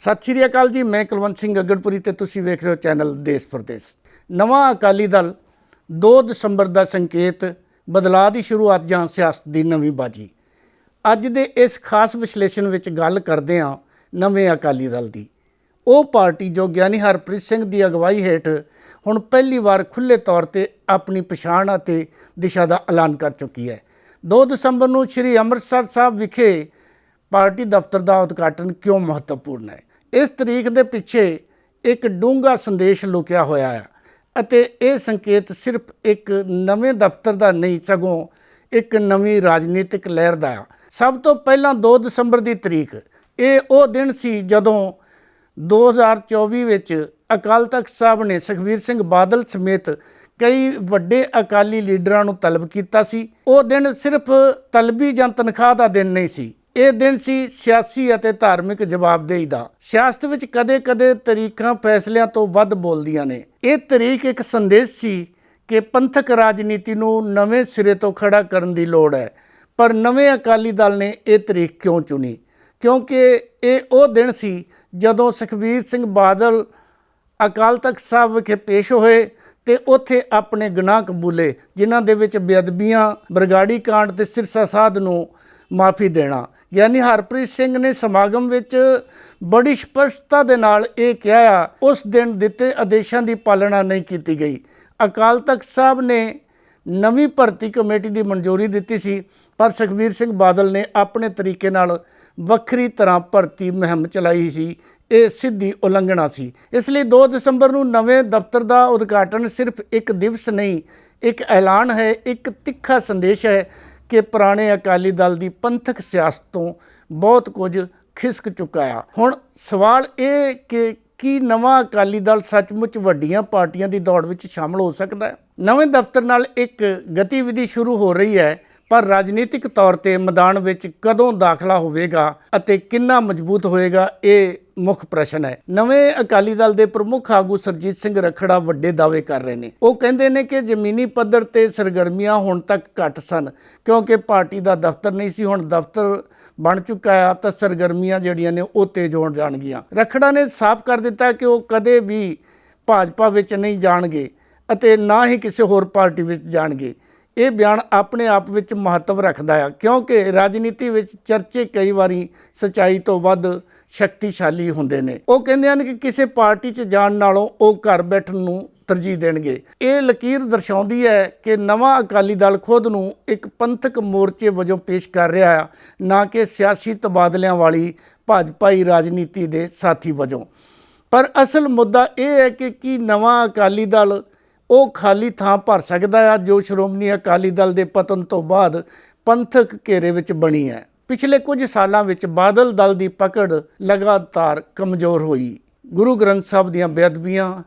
ਸਤਿ ਸ਼੍ਰੀ ਅਕਾਲ ਜੀ, ਮੈਂ ਕੁਲਵੰਤ ਸਿੰਘ ਅਗੜਪੁਰੀ ਤੇ ਤੁਸੀਂ ਵੇਖ ਰਹੇ ਹੋ ਚੈਨਲ ਦੇਸ਼ ਪ੍ਰਦੇਸ਼। ਨਵਾਂ ਅਕਾਲੀ ਦਲ 2 ਦਸੰਬਰ ਦਾ ਸੰਕੇਤ ਬਦਲਾਅ ਦੀ ਸ਼ੁਰੂਆਤ ਜਾਂ ਸਿਆਸਤ ਦੀ ਨਵੀਂ ਬਾਜੀ। ਅੱਜ ਦੇ ਇਸ ਖਾਸ ਵਿਸ਼ਲੇਸ਼ਣ ਵਿੱਚ ਗੱਲ ਕਰਦੇ ਹਾਂ ਨਵੇਂ ਅਕਾਲੀ ਦਲ ਦੀ। ਉਹ ਪਾਰਟੀ ਜੋ ਗਿਆਨੀ ਹਰਪ੍ਰੀਤ ਸਿੰਘ ਦੀ ਅਗਵਾਈ ਹੇਠ ਹੁਣ ਪਹਿਲੀ ਵਾਰ ਖੁੱਲੇ ਤੌਰ ਤੇ ਆਪਣੀ ਪਛਾਣ ਅਤੇ ਦਿਸ਼ਾ ਦਾ ਐਲਾਨ ਕਰ ਚੁੱਕੀ ਹੈ। 2 ਦਸੰਬਰ ਨੂੰ ਸ੍ਰੀ ਅੰਮ੍ਰਿਤਸਰ ਸਾਹਿਬ ਵਿਖੇ ਪਾਰਟੀ ਦਫ਼ਤਰ ਦਾ ਉਦਘਾਟਨ ਕਿਉਂ ਮਹੱਤਵਪੂਰਨ ਹੈ? ਇਸ ਤਰੀਕ ਦੇ ਪਿੱਛੇ ਇੱਕ ਡੂੰਘਾ ਸੰਦੇਸ਼ ਲੁਕਿਆ ਹੋਇਆ ਹੈ ਅਤੇ ਇਹ ਸੰਕੇਤ ਸਿਰਫ ਇੱਕ ਨਵੇਂ ਦਫ਼ਤਰ ਦਾ ਨਹੀਂ, ਸਗੋਂ ਇੱਕ ਨਵੀਂ ਰਾਜਨੀਤਿਕ ਲਹਿਰ ਦਾ ਹੈ। ਸਭ ਤੋਂ ਪਹਿਲਾਂ 2 ਦਸੰਬਰ ਦੀ ਤਰੀਕ, ਇਹ ਉਹ ਦਿਨ ਸੀ ਜਦੋਂ 2024 ਵਿੱਚ ਅਕਾਲ ਤਖਤ ਸਾਹਿਬ ਨੇ ਸੁਖਬੀਰ ਸਿੰਘ ਬਾਦਲ ਸਮੇਤ ਕਈ ਵੱਡੇ ਅਕਾਲੀ ਲੀਡਰਾਂ ਨੂੰ ਤਲਬ ਕੀਤਾ ਸੀ। ਉਹ ਦਿਨ ਸਿਰਫ ਤਲਬੀ ਜਾਂ ਤਨਖਾਹ ਦਾ ਦਿਨ ਨਹੀਂ ਸੀ। ਇਹ ਦਿਨ ਸੀ ਸਿਆਸੀ ਅਤੇ ਧਾਰਮਿਕ ਜਵਾਬਦੇਹੀ ਦਾ। ਸਿਆਸਤ ਵਿੱਚ ਕਦੇ-ਕਦੇ ਤਰੀਕਾਂ ਫੈਸਲਿਆਂ ਤੋਂ ਵੱਧ ਬੋਲਦੀਆਂ ਨੇ। ਇਹ ਤਰੀਕ ਇੱਕ ਸੰਦੇਸ਼ ਸੀ ਕਿ ਪੰਥਕ ਰਾਜਨੀਤੀ ਨੂੰ ਨਵੇਂ ਸਿਰੇ ਤੋਂ ਖੜਾ ਕਰਨ ਦੀ ਲੋੜ ਹੈ। ਪਰ ਨਵੇਂ ਅਕਾਲੀ ਦਲ ਨੇ ਇਹ ਤਰੀਕ ਕਿਉਂ ਚੁਣੀ? ਕਿਉਂਕਿ ਇਹ ਉਹ ਦਿਨ ਸੀ ਜਦੋਂ ਸੁਖਬੀਰ ਸਿੰਘ ਬਾਦਲ ਅਕਾਲ ਤਖਤ ਸਾਹਿਬ ਵਿਖੇ ਪੇਸ਼ ਹੋਏ ਤੇ ਉੱਥੇ ਆਪਣੇ ਗੁਨਾਹ ਕਬੂਲੇ ਜਿਨ੍ਹਾਂ ਦੇ ਵਿੱਚ ਬੇਅਦਬੀਆਂ, ਬਰਗਾੜੀ ਕਾਂਡ ਤੇ ਸਿਰਸਾ ਸਾਧ ਨੂੰ ਮਾਫੀ ਦੇਣਾ। ਯਾਨੀ ਹਰਪ੍ਰੀਤ ਸਿੰਘ ਨੇ ਸਮਾਗਮ ਵਿੱਚ ਬੜੀ ਸਪਸ਼ਟਤਾ ਦੇ ਨਾਲ ਇਹ ਕਿਹਾ ਆ, ਉਸ ਦਿਨ ਦਿੱਤੇ ਆਦੇਸ਼ਾਂ ਦੀ ਪਾਲਣਾ ਨਹੀਂ ਕੀਤੀ ਗਈ। ਅਕਾਲ ਤਖਤ ਸਾਹਿਬ ਨੇ ਨਵੀਂ ਭਰਤੀ ਕਮੇਟੀ ਦੀ ਮਨਜ਼ੂਰੀ ਦਿੱਤੀ ਸੀ, ਪਰ ਸੁਖਬੀਰ ਸਿੰਘ ਬਾਦਲ ਨੇ ਆਪਣੇ ਤਰੀਕੇ ਨਾਲ ਵੱਖਰੀ ਤਰ੍ਹਾਂ ਭਰਤੀ ਮੁਹਿੰਮ ਚਲਾਈ ਸੀ। ਇਹ ਸਿੱਧੀ ਉਲੰਘਣਾ ਸੀ। ਇਸ ਲਈ 2 ਦਸੰਬਰ ਨੂੰ ਨਵੇਂ ਦਫ਼ਤਰ ਦਾ ਉਦਘਾਟਨ ਸਿਰਫ ਇੱਕ ਦਿਵਸ ਨਹੀਂ, ਇੱਕ ਐਲਾਨ ਹੈ, ਇੱਕ ਤਿੱਖਾ ਸੰਦੇਸ਼ ਹੈ। ਕਿ ਪੁਰਾਣੇ ਅਕਾਲੀ ਦਲ ਦੀ ਪੰਥਕ ਸਿਆਸਤ ਤੋਂ ਬਹੁਤ ਕੁਝ ਖਿਸਕ ਚੁੱਕਾ ਆ। ਹੁਣ ਸਵਾਲ ਇਹ ਕਿ ਕੀ ਨਵਾਂ ਅਕਾਲੀ ਦਲ ਸੱਚਮੁੱਚ ਵੱਡੀਆਂ ਪਾਰਟੀਆਂ ਦੀ ਦੌੜ ਵਿੱਚ ਸ਼ਾਮਲ ਹੋ ਸਕਦਾ ਹੈ? ਨਵੇਂ ਦਫ਼ਤਰ ਨਾਲ ਇੱਕ ਗਤੀਵਿਧੀ ਸ਼ੁਰੂ ਹੋ ਰਹੀ ਹੈ ਪਰ ਰਾਜਨੀਤਿਕ ਤੌਰ ਤੇ ਮੈਦਾਨ ਵਿੱਚ ਕਦੋਂ ਦਾਖਲਾ ਹੋਵੇਗਾ ਅਤੇ ਕਿੰਨਾ ਮਜ਼ਬੂਤ ਹੋਏਗਾ, ਇਹ ਮੁੱਖ ਪ੍ਰਸ਼ਨ ਹੈ। ਨਵੇਂ ਅਕਾਲੀ ਦਲ ਦੇ ਪ੍ਰਮੁੱਖ ਆਗੂ ਸਰਜੀਤ ਸਿੰਘ ਰਖੜਾ ਵੱਡੇ ਦਾਅਵੇ ਕਰ ਰਹੇ ਨੇ। ਉਹ ਕਹਿੰਦੇ ਨੇ ਕਿ ਜ਼ਮੀਨੀ ਪੱਧਰ ਤੇ ਸਰਗਰਮੀਆਂ ਹੁਣ ਤੱਕ ਘੱਟ ਸਨ, ਕਿਉਂਕਿ ਪਾਰਟੀ ਦਾ ਦਫ਼ਤਰ ਨਹੀਂ ਸੀ, ਹੁਣ ਦਫ਼ਤਰ ਬਣ ਚੁੱਕਾ ਹੈ ਤਾਂ ਸਰਗਰਮੀਆਂ ਜਿਹੜੀਆਂ ਨੇ ਉਹ ਤੇਜ਼ ਹੋਣ ਜਾਣਗੀਆਂ। ਰਖੜਾ ਨੇ ਸਾਫ਼ ਕਰ ਦਿੱਤਾ ਕਿ ਉਹ ਕਦੇ ਵੀ ਭਾਜਪਾ ਵਿੱਚ ਨਹੀਂ ਜਾਣਗੇ ਅਤੇ ਨਾ ਹੀ ਕਿਸੇ ਹੋਰ ਪਾਰਟੀ ਵਿੱਚ ਜਾਣਗੇ। ਇਹ ਬਿਆਨ ਆਪਣੇ ਆਪ ਵਿੱਚ ਮਹੱਤਵ ਰੱਖਦਾ ਹੈ ਕਿਉਂਕਿ ਰਾਜਨੀਤੀ ਵਿੱਚ ਚਰਚੇ ਕਈ ਵਾਰੀ ਸਚਾਈ ਤੋਂ ਵੱਧ ਸ਼ਕਤੀਸ਼ਾਲੀ ਹੁੰਦੇ ਨੇ। ਉਹ ਕਹਿੰਦੇ ਹਨ ਕਿ ਕਿਸੇ ਪਾਰਟੀ 'ਚ ਜਾਣ ਨਾਲੋਂ ਉਹ ਘਰ ਬੈਠਣ ਨੂੰ ਤਰਜੀਹ ਦੇਣਗੇ। ਇਹ ਲਕੀਰ ਦਰਸਾਉਂਦੀ ਹੈ ਕਿ ਨਵਾਂ ਅਕਾਲੀ ਦਲ ਖੁਦ ਨੂੰ ਇੱਕ ਪੰਥਕ ਮੋਰਚੇ ਵਜੋਂ ਪੇਸ਼ ਕਰ ਰਿਹਾ ਹੈ ਨਾ ਕਿ ਸਿਆਸੀ ਤਬਾਦਲਿਆਂ ਵਾਲੀ ਭਾਜਪਾਈ ਰਾਜਨੀਤੀ ਦੇ ਸਾਥੀ ਵਜੋਂ। ਪਰ ਅਸਲ ਮੁੱਦਾ ਇਹ ਹੈ ਕਿ ਕੀ ਨਵਾਂ ਅਕਾਲੀ ਦਲ ਉਹ ਖਾਲੀ ਥਾਂ ਭਰ ਸਕਦਾ ਆ ਜੋ ਸ਼੍ਰੋਮਣੀ ਅਕਾਲੀ ਦਲ ਦੇ ਪਤਨ ਤੋਂ ਬਾਅਦ ਪੰਥਕ ਘੇਰੇ ਵਿੱਚ ਬਣੀ ਹੈ। ਪਿਛਲੇ ਕੁਝ ਸਾਲਾਂ ਵਿੱਚ ਬਾਦਲ ਦਲ ਦੀ ਪਕੜ ਲਗਾਤਾਰ ਕਮਜ਼ੋਰ ਹੋਈ। ਗੁਰੂ ਗ੍ਰੰਥ ਸਾਹਿਬ ਦੀਆਂ ਬੇਅਦਬੀਆਂ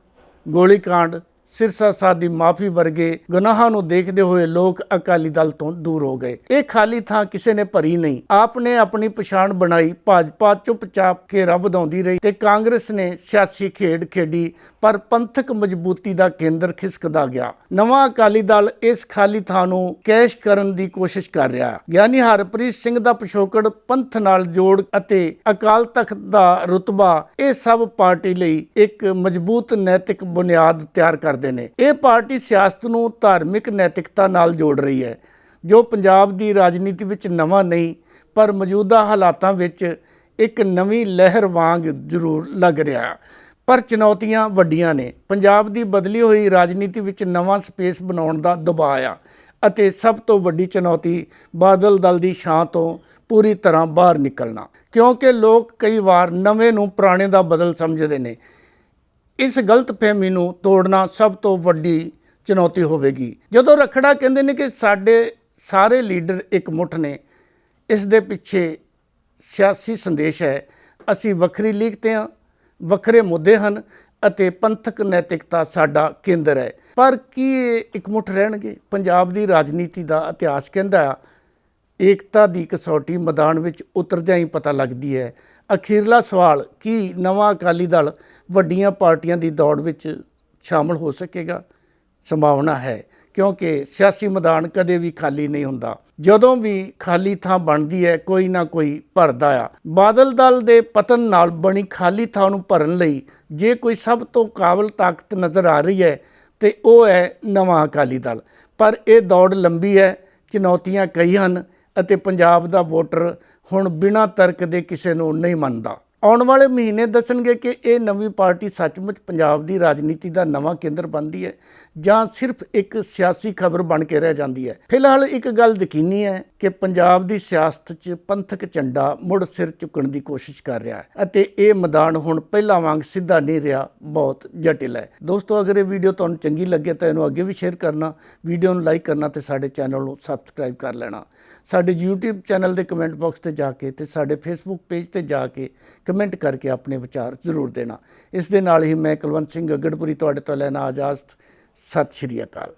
ਗੋਲੀकांड ਸਿਰਸਾ ਸਾਧ ਦੀ ਮਾਫੀ ਵਰਗੇ ਗੁਨਾਹਾਂ ਨੂੰ ਦੇਖਦੇ ਹੋਏ ਲੋਕ ਅਕਾਲੀ ਦਲ ਤੋਂ ਦੂਰ ਹੋ ਗਏ। ਇਹ ਖਾਲੀ ਥਾਂ ਕਿਸੇ ਨੇ ਭਰੀ ਨਹੀਂ। ਆਪ ਨੇ ਆਪਣੀ ਪਛਾਣ ਬਣਾਈ। ਭਾਜਪਾ ਚੁੱਪਚਾਪ ਰੱਬ ਵਧਾਉਂਦੀ ਰਹੀ ਤੇ ਕਾਂਗਰਸ ਨੇ ਸਿਆਸੀ ਖੇਡ ਖੇਡੀ, ਪਰ ਪੰਥਕ ਮਜ਼ਬੂਤੀ ਦਾ ਕੇਂਦਰ ਖਿਸਕਦਾ ਗਿਆ। ਨਵਾਂ ਅਕਾਲੀ ਦਲ ਇਸ ਖਾਲੀ ਥਾਂ ਨੂੰ ਕੈਸ਼ ਕਰਨ ਦੀ ਕੋਸ਼ਿਸ਼ ਕਰ ਰਿਹਾ ਗਿਆਨੀ ਹਰਪ੍ਰੀਤ ਸਿੰਘ ਦਾ ਪਿਛੋਕੜ ਪੰਥ ਨਾਲ ਜੋੜ ਅਤੇ ਅਕਾਲ ਤਖਤ ਦਾ ਰੁਤਬਾ, ਇਹ ਸਭ ਪਾਰਟੀ ਲਈ ਇੱਕ ਮਜ਼ਬੂਤ ਨੈਤਿਕ ਬੁਨਿਆਦ ਤਿਆਰ ਕਰ ਕਰਦੇ ਨੇ। ਇਹ ਪਾਰਟੀ ਸਿਆਸਤ ਨੂੰ ਧਾਰਮਿਕ ਨੈਤਿਕਤਾ ਨਾਲ ਜੋੜ ਰਹੀ ਹੈ, ਜੋ ਪੰਜਾਬ ਦੀ ਰਾਜਨੀਤੀ ਵਿੱਚ ਨਵਾਂ ਨਹੀਂ, ਪਰ ਮੌਜੂਦਾ ਹਾਲਾਤਾਂ ਵਿੱਚ ਇੱਕ ਨਵੀਂ ਲਹਿਰ ਵਾਂਗ ਜ਼ਰੂਰ ਲੱਗ ਰਿਹਾ। ਪਰ ਚੁਣੌਤੀਆਂ ਵੱਡੀਆਂ ਨੇ। ਪੰਜਾਬ ਦੀ ਬਦਲੀ ਹੋਈ ਰਾਜਨੀਤੀ ਵਿੱਚ ਨਵਾਂ ਸਪੇਸ ਬਣਾਉਣ ਦਾ ਦਬਾਅ ਆ ਅਤੇ ਸਭ ਤੋਂ ਵੱਡੀ ਚੁਣੌਤੀ ਬਾਦਲ ਦਲ ਦੀ ਛਾਂ ਤੋਂ ਪੂਰੀ ਤਰ੍ਹਾਂ ਬਾਹਰ ਨਿਕਲਣਾ। ਕਿਉਂਕਿ ਲੋਕ ਕਈ ਵਾਰ ਨਵੇਂ ਨੂੰ ਪੁਰਾਣੇ ਦਾ ਬਦਲ ਸਮਝਦੇ ਨੇ। ਇਸ ਗਲਤ ਫਹਿਮੀ ਨੂੰ ਤੋੜਨਾ ਸਭ ਤੋਂ ਵੱਡੀ ਚੁਣੌਤੀ ਹੋਵੇਗੀ। ਜਦੋਂ ਰਖੜਾ ਕਹਿੰਦੇ ਨੇ ਕਿ ਸਾਡੇ ਸਾਰੇ ਲੀਡਰ ਇੱਕ ਮੁੱਠ ਨੇ, ਇਸ ਦੇ ਪਿੱਛੇ ਸਿਆਸੀ ਸੰਦੇਸ਼ ਹੈ, ਅਸੀਂ ਵੱਖਰੀ ਲੀਗ 'ਤੇ ਹਾਂ, ਵੱਖਰੇ ਮੁੱਦੇ ਹਨ ਅਤੇ ਪੰਥਕ ਨੈਤਿਕਤਾ ਸਾਡਾ ਕੇਂਦਰ ਹੈ। ਪਰ ਕੀ ਇਹ ਇਕਮੁੱਠ ਰਹਿਣਗੇ? ਪੰਜਾਬ ਦੀ ਰਾਜਨੀਤੀ ਦਾ ਇਤਿਹਾਸ ਕਹਿੰਦਾ ਹੈ ਏਕਤਾ ਦੀ ਕਸੌਟੀ ਮੈਦਾਨ ਵਿੱਚ ਉਤਰਦਿਆਂ ਹੀ ਪਤਾ ਲੱਗਦੀ ਹੈ ਅਖੀਰਲਾ ਸਵਾਲ, ਕੀ ਨਵਾਂ ਅਕਾਲੀ ਦਲ ਵੱਡੀਆਂ ਪਾਰਟੀਆਂ ਦੀ ਦੌੜ ਵਿੱਚ ਸ਼ਾਮਲ ਹੋ ਸਕੇਗਾ? ਸੰਭਾਵਨਾ ਹੈ, ਕਿਉਂਕਿ ਸਿਆਸੀ ਮੈਦਾਨ ਕਦੇ ਵੀ ਖਾਲੀ ਨਹੀਂ ਹੁੰਦਾ। ਜਦੋਂ ਵੀ ਖਾਲੀ ਥਾਂ ਬਣਦੀ ਹੈ, ਕੋਈ ਨਾ ਕੋਈ ਭਰਦਾ ਆ। ਬਾਦਲ ਦਲ ਦੇ ਪਤਨ ਨਾਲ ਬਣੀ ਖਾਲੀ ਥਾਂ ਨੂੰ ਭਰਨ ਲਈ ਜੇ ਕੋਈ ਸਭ ਤੋਂ ਕਾਬਲ ਤਾਕਤ ਨਜ਼ਰ ਆ ਰਹੀ ਹੈ, ਤੇ ਉਹ ਹੈ ਨਵਾਂ ਅਕਾਲੀ ਦਲ। ਪਰ ਇਹ ਦੌੜ ਲੰਬੀ ਹੈ, ਚੁਣੌਤੀਆਂ ਕਈ ਹਨ ਅਤੇ ਪੰਜਾਬ ਦਾ ਵੋਟਰ ਹੁਣ ਬਿਨਾਂ ਤਰਕ ਦੇ ਕਿਸੇ ਨੂੰ ਨਹੀਂ ਮੰਨਦਾ। ਆਉਣ ਵਾਲੇ ਮਹੀਨੇ ਦੱਸਣਗੇ ਕਿ ਇਹ ਨਵੀਂ ਪਾਰਟੀ ਸੱਚਮੁੱਚ ਪੰਜਾਬ ਦੀ ਰਾਜਨੀਤੀ ਦਾ ਨਵਾਂ ਕੇਂਦਰ ਬਣਦੀ ਹੈ ਜਾਂ ਸਿਰਫ ਇੱਕ ਸਿਆਸੀ ਖਬਰ ਬਣ ਕੇ ਰਹਿ ਜਾਂਦੀ ਹੈ। ਫਿਲਹਾਲ ਇੱਕ ਗੱਲ ਯਕੀਨੀ ਹੈ ਕਿ ਪੰਜਾਬ ਦੀ ਸਿਆਸਤ 'ਚ ਪੰਥਕ ਝੰਡਾ ਮੁੜ ਸਿਰ ਚੁੱਕਣ ਦੀ ਕੋਸ਼ਿਸ਼ ਕਰ ਰਿਹਾ ਹੈ ਅਤੇ ਇਹ ਮੈਦਾਨ ਹੁਣ ਪਹਿਲਾਂ ਵਾਂਗ ਸਿੱਧਾ ਨਹੀਂ ਰਿਹਾ, ਬਹੁਤ ਜਟਿਲ ਹੈ। ਦੋਸਤੋ, ਅਗਰ ਇਹ ਵੀਡੀਓ ਤੁਹਾਨੂੰ ਚੰਗੀ ਲੱਗੇ ਤਾਂ ਇਹਨੂੰ ਅੱਗੇ ਵੀ ਸ਼ੇਅਰ ਕਰਨਾ, ਵੀਡੀਓ ਨੂੰ ਲਾਈਕ ਕਰਨਾ ਤੇ ਸਾਡੇ ਚੈਨਲ ਨੂੰ ਸਬਸਕ੍ਰਾਈਬ ਕਰ ਲੈਣਾ। ਸਾਡੇ YouTube ਚੈਨਲ ਦੇ ਕਮੈਂਟ ਬਾਕਸ ਤੇ ਜਾ ਕੇ ਤੇ ਸਾਡੇ Facebook ਪੇਜ ਤੇ ਜਾ ਕੇ ਕਮੈਂਟ ਕਰਕੇ ਆਪਣੇ ਵਿਚਾਰ ਜ਼ਰੂਰ ਦੇਣਾ। ਇਸ ਦੇ ਨਾਲ ਹੀ ਮੈਂ ਕੁਲਵੰਤ ਸਿੰਘ ਗੱਗੜਪੁਰੀ ਤੁਹਾਡੇ ਤੋਂ ਲੈਣਾ ਇਜਾਜ਼ਤ ਸਤਿ ਸ਼੍ਰੀ ਅਕਾਲ।